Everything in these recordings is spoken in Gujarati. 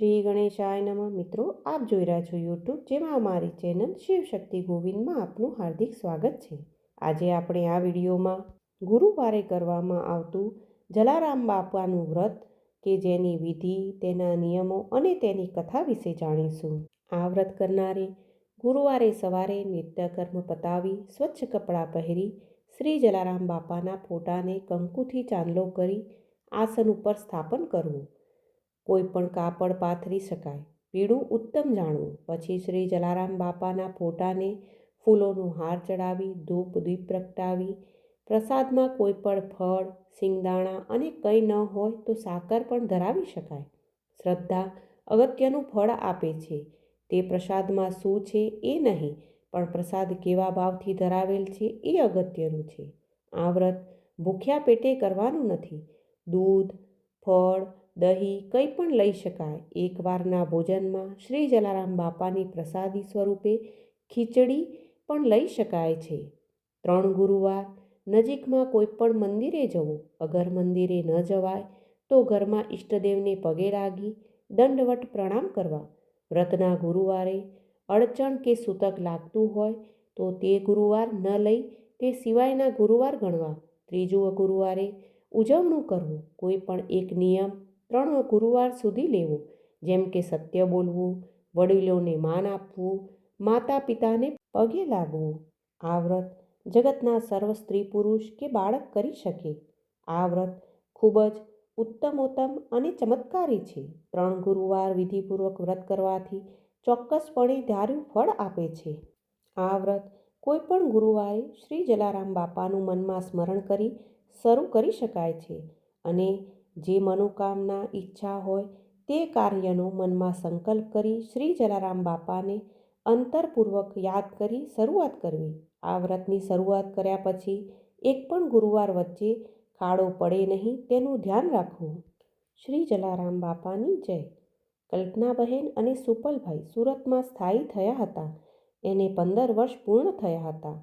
શ્રી ગણેશાય નમઃ. મિત્રો, આપ જોઈ રહ્યા છો યુટ્યુબ જેમાં અમારી ચેનલ શિવશક્તિ ગોવિંદમાં આપનું હાર્દિક સ્વાગત છે. આજે આપણે આ વિડીયોમાં ગુરુવારે કરવામાં આવતું જલારામ બાપાનું વ્રત કે જેની વિધિ, તેના નિયમો અને તેની કથા વિશે જાણીશું. આ વ્રત કરનારે ગુરુવારે સવારે નિત્યકર્મ પતાવી, સ્વચ્છ કપડાં પહેરી, શ્રી જલારામ બાપાના ફોટાને કંકુથી ચાંદલો કરી, આસન ઉપર સ્થાપન કરવું. કોઈ પણ કાપડ પાથરી શકાય. પીળું ઉત્તમ જાણવું. પછી શ્રી જલારામ બાપાના ફોટાને ફૂલોનો હાર ચડાવી, ધૂપ દીપ પ્રગટાવી, પ્રસાદમાં કોઈ પણ ફળ, સિંગદાણા અને કંઈ ન હોય તો સાકર પણ ધરાવી શકાય. શ્રદ્ધા અગત્યનું ફળ આપે છે. તે પ્રસાદમાં શું છે એ નહીં, પણ પ્રસાદ કેવા ભાવથી ધરાવેલ છે એ અગત્યનું છે. આ વ્રત ભૂખ્યા પેટે કરવાનું નથી. દૂધ, ફળ દહીં કંઈ પણ લઈ શકાય. એકવારના ભોજનમાં શ્રી જલારામ બાપાની પ્રસાદી સ્વરૂપે ખીચડી પણ લઈ શકાય છે. ત્રણ ગુરુવાર નજીકમાં કોઈ પણ મંદિરે જવું. અગર મંદિરે ન જવાય તો ઘરમાં ઈષ્ટદેવને પગે લાગી દંડવટ પ્રણામ કરવા. વ્રતના ગુરુવારે અડચણ કે સૂતક લાગતું હોય તો તે ગુરુવાર ન લઈ તે સિવાયના ગુરુવાર ગણવા. ત્રીજું ગુરુવારે ઉજવણું કરવું. કોઈ પણ એક નિયમ ત્રણ ગુરુવાર સુધી લેવો. જેમ કે સત્ય બોલવું, વડીલોને માન આપવું માતા પિતાને પગે લાગવું. આ વ્રત જગતના સર્વ સ્ત્રી પુરુષ કે બાળક કરી શકે. આ વ્રત ખૂબ જ ઉત્તમોત્તમ અને ચમત્કારી છે. ત્રણ ગુરુવાર વિધિપૂર્વક વ્રત કરવાથી ચોક્કસપણે ધાર્યું ફળ આપે છે. આ વ્રત કોઈ પણ ગુરુવારે શ્રી જલારામ બાપાનું મનમાં સ્મરણ કરી શરૂ કરી શકાય છે અને જે મનોકામના ઈચ્છા હોય તે કાર્યનો મનમાં સંકલ્પ કરી શ્રી જલારામ બાપાને અંતરપૂર્વક યાદ કરી શરૂઆત કરવી. આ વ્રતની શરૂઆત કર્યા પછી એક પણ ગુરુવાર વચ્ચે ખાડો પડે નહીં તેનું ધ્યાન રાખવું. શ્રી જલારામ બાપાની જય. કલ્પનાબહેન અને સુપલભાઈ સુરતમાં સ્થાયી થયા હતા. એને પંદર વર્ષ પૂર્ણ થયા હતા.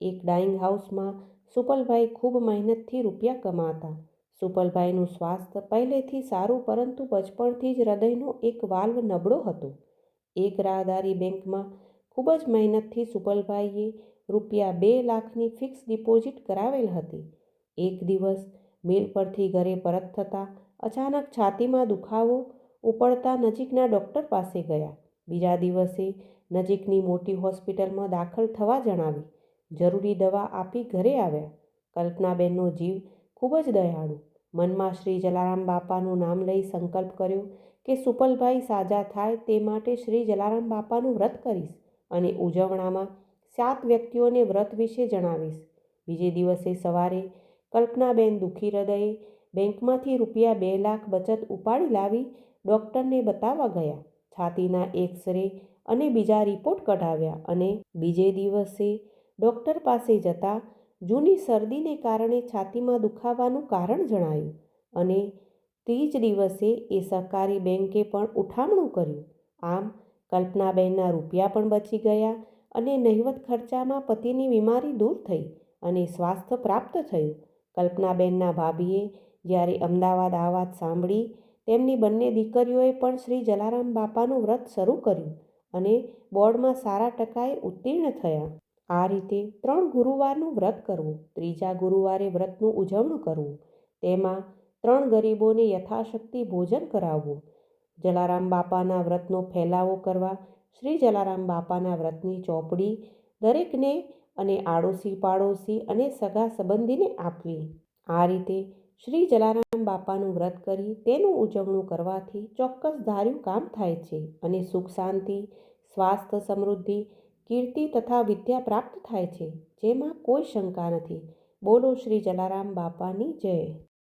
એક ડાઇંગ હાઉસમાં સુપલભાઈ ખૂબ મહેનતથી રૂપિયા કમાતા. સુપલભાઈનું સ્વાસ્થ્ય પહેલેથી સારું પરંતુ બચપણથી જ હૃદયનો એક વાલ્વ નબળો હતો. એક રાહદારી બેંકમાં ખૂબ જ મહેનતથી સુપલભાઈએ રૂપિયા બે લાખની ફિક્સ ડિપોઝિટ કરાવેલ હતી. એક દિવસ મિલ પરથી ઘરે પરત થતાં અચાનક છાતીમાં દુખાવો ઉપડતા નજીકના ડૉક્ટર પાસે ગયા. બીજા દિવસે નજીકની મોટી હોસ્પિટલમાં દાખલ થવા જણાવી. જરૂરી દવા આપી ઘરે આવ્યા. કલ્પનાબેનનો જીવ ખૂબ જ દયાળુ. મનમાં શ્રી જલારામ બાપાનું નામ લઈ સંકલ્પ કર્યો કે સુપલભાઈ સાજા થાય તે માટે શ્રી જલારામ બાપાનું વ્રત કરીશ અને ઉજવણામાં સાત વ્યક્તિઓને વ્રત વિશે જણાવીશ. બીજે દિવસે સવારે કલ્પનાબેન દુઃખી હૃદયે બેંકમાંથી રૂપિયા બે લાખ બચત ઉપાડી લાવી ડૉક્ટરને બતાવવા ગયા. છાતીના એક્સરે અને બીજા રિપોર્ટ કઢાવ્યા અને બીજે દિવસે ડૉક્ટર પાસે જતાં જૂની શરદીને કારણે છાતીમાં દુખાવાનું કારણ જણાયું અને તે જ દિવસે એ સહકારી બેંકે પણ ઉઠામણું કર્યું. આમ, કલ્પનાબેનના રૂપિયા પણ બચી ગયા અને નહિવત ખર્ચામાં પતિની બીમારી દૂર થઈ અને સ્વાસ્થ્ય પ્રાપ્ત થયું. કલ્પનાબેનના ભાભીએ જ્યારે અમદાવાદ આ વાત સાંભળી, તેમની બંને દીકરીઓએ પણ શ્રી જલારામ બાપાનું વ્રત શરૂ કર્યું અને બોર્ડમાં સારા ટકાએ ઉત્તીર્ણ થયા. આ રીતે ત્રણ ગુરુવારનું વ્રત કરવું, ત્રીજા ગુરુવારે વ્રતનું ઉજવણું કરવું, તેમાં ત્રણ ગરીબોને યથાશક્તિ ભોજન કરાવવું, જલારામ બાપાના વ્રતનો ફેલાવો કરવા, શ્રી જલારામ બાપાના વ્રતની ચોપડી દરેકને અને આડોશી પાડોશી અને સગા સંબંધીને આપવી. આ રીતે શ્રી જલારામ બાપાનું વ્રત કરી તેનું ઉજવણું કરવાથી ચોક્કસ ધાર્યું કામ થાય છે અને સુખ શાંતિ, સ્વાસ્થ્ય સમૃદ્ધિ કીર્તિ તથા વિદ્યા પ્રાપ્ત થાય છે. જેમાં કોઈ શંકા નથી. બોલો શ્રી જલારામ બાપાની જય.